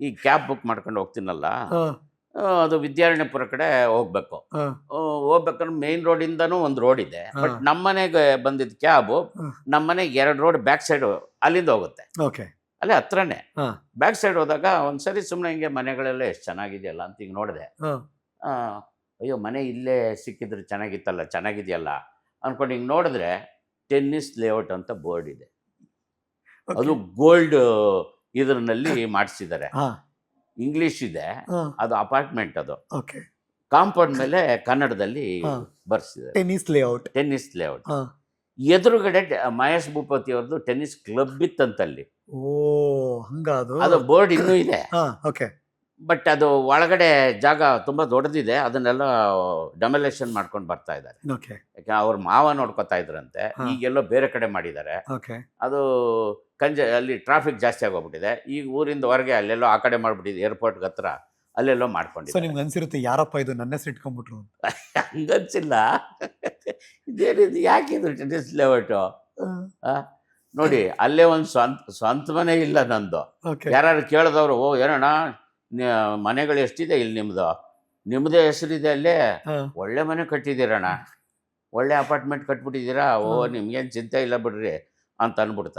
ಈ cab book ಮಾಡ್ಕೊಂಡು ಹೋಗ್ತೀನಲ್ಲ ಅದು ವಿದ್ಯಾರಣ್ಯಪುರ ಕಡೆ ಹೋಗ್ಬೇಕು. ಹೋಗ್ಬೇಕಂದ್ರೆ ಮೇನ್ ರೋಡಿಂದನೂ ಒಂದು ರೋಡ್ ಇದೆ. ಬಟ್ ನಮ್ಮನೆಗೆ ನಮ್ಮ ಮನೆಗೆ ಬಂದಿದ್ದ ಕ್ಯಾಬು ನಮ್ಮನೆಗೆ ನಮ್ಮ ಮನೆಗೆ ಎರಡು ರೋಡ್ ಬ್ಯಾಕ್ ಸೈಡ್ ಅಲ್ಲಿಂದ ಹೋಗುತ್ತೆ. ಓಕೆ. ಅಲ್ಲೇ ಹತ್ರನೇ. ಬ್ಯಾಕ್ ಸೈಡ್ ಹೋದಾಗ ಒಂದ್ಸರಿ ಸುಮ್ಮನೆ ಹಿಂಗೆ ಮನೆಗಳೆಲ್ಲ ಎಷ್ಟು ಚೆನ್ನಾಗಿದೆಯಲ್ಲ ಅಂತ ಹಿಂಗೆ ನೋಡಿದೆ. ಅಯ್ಯೋ ಮನೆ ಇಲ್ಲೇ ಸಿಕ್ಕಿದ್ರೆ ಚೆನ್ನಾಗಿತ್ತಲ್ಲ ಚೆನ್ನಾಗಿದೆಯಲ್ಲ ಅನ್ಕೊಂಡು ಹಿಂಗೆ ನೋಡಿದ್ರೆ ಟೆನ್ನಿಸ್ ಲೇಔಟ್ ಅಂತ ಬೋರ್ಡ್ ಇದೆ. ಅದು ಗೋಲ್ಡ್ ಇದರಲ್ಲಿ ಮಾಡಿಸಿದ್ದಾರೆ. ಇಂಗ್ಲಿಷ್ ಇದೆ ಅದು ಅಪಾರ್ಟ್ಮೆಂಟ್ ಅದು. ಓಕೆ ಕಾಂಪೌಂಡ್ ಮೇಲೆ ಕನ್ನಡದಲ್ಲಿ. ಬರ್ಸಿದ್ದಾರೆ. ಟೆನ್ನಿಸ್ ಲೇಔಟ್ ಟೆನ್ನಿಸ್ ಲೇಔಟ್ ಎದುರುಗಡೆ ಮಹೇಶ್ ಭೂಪತಿ ಅವ್ರದ್ದು ಟೆನ್ನಿಸ್ ಕ್ಲಬ್ ಇತ್ತಂತಲ್ಲಿ. ಅದು? ಅದು ಬೋರ್ಡ್ ಇನ್ನೂ ಇದೆ. ಬಟ್ ಅದು ಒಳಗಡೆ ಜಾಗ ತುಂಬಾ ದೊಡ್ಡದಿದೆ ಅದನ್ನೆಲ್ಲ ಡೆಮಲೇಷನ್ ಮಾಡ್ಕೊಂಡು ಬರ್ತಾ ಇದ್ದಾರೆ. ಓಕೆ ಯಾಕೆ ಅವ್ರ ಮಾವ ನೋಡ್ಕೊತಾ ಇದ್ರಂತೆ. ಈಗೆಲ್ಲೋ ಬೇರೆ ಕಡೆ ಮಾಡಿದ್ದಾರೆ. ಓಕೆ ಅದು ಕಂಜ ಅಲ್ಲಿ ಟ್ರಾಫಿಕ್ ಜಾಸ್ತಿ ಆಗೋಗ್ಬಿಟ್ಟಿದೆ. ಈಗ ಊರಿಂದ ಹೊರಗೆ ಅಲ್ಲೆಲ್ಲೋ ಆ ಕಡೆ ಮಾಡಿಬಿಟ್ಟಿದೆ ಏರ್ಪೋರ್ಟ್ಗೆ ಹತ್ರ ಅಲ್ಲೆಲ್ಲೋ ಸೊ ಮಾಡ್ಕೊಂಡಿದ್ದಾರೆ ನಿಮ್ಗೆ ಅನ್ಸಿರುತ್ತೆ ಯಾರಪ್ಪ ಇದು ನನ್ನ ಹೆಸರು ಇಟ್ಕೊಂಡ್ಬಿಟ್ರು ಅಂತ? ಹಂಗನ್ಸಿಲ್ಲ. ಇದೇನಿದು ಯಾಕಿದು ಟೆನಿಸ್ ಲೇಔಟು ನೋಡಿ ಅಲ್ಲೇ ಒಂದು ಸ್ವಂತ ಸ್ವಂತ ಮನೆ ಇಲ್ಲ ನಂದು. ಓಕೆ ಯಾರು ಕೇಳಿದವರು ಓ ಏನಣ್ಣ ನಿ- ಮನೆಗಳು ಎಷ್ಟಿದೆ ಇಲ್ಲಿ ನಿಮ್ಮದು ನಿಮ್ಮದೇ ಹೆಸರಿದೆ ಅಲ್ಲೇ. ಒಳ್ಳೆ ಮನೆ ಕಟ್ಟಿದ್ದೀರಣ್ಣ. ಒಳ್ಳೆ ಅಪಾರ್ಟ್ಮೆಂಟ್ ಕಟ್ಬಿಟ್ಟಿದ್ದೀರಾ? ಓ ನಿಮ್ಗೇನು ಚಿಂತೆ ಇಲ್ಲ ಬಿಡ್ರಿ ಅಂತ ಅಂದ್ಬಿಡ್ತಾರೆ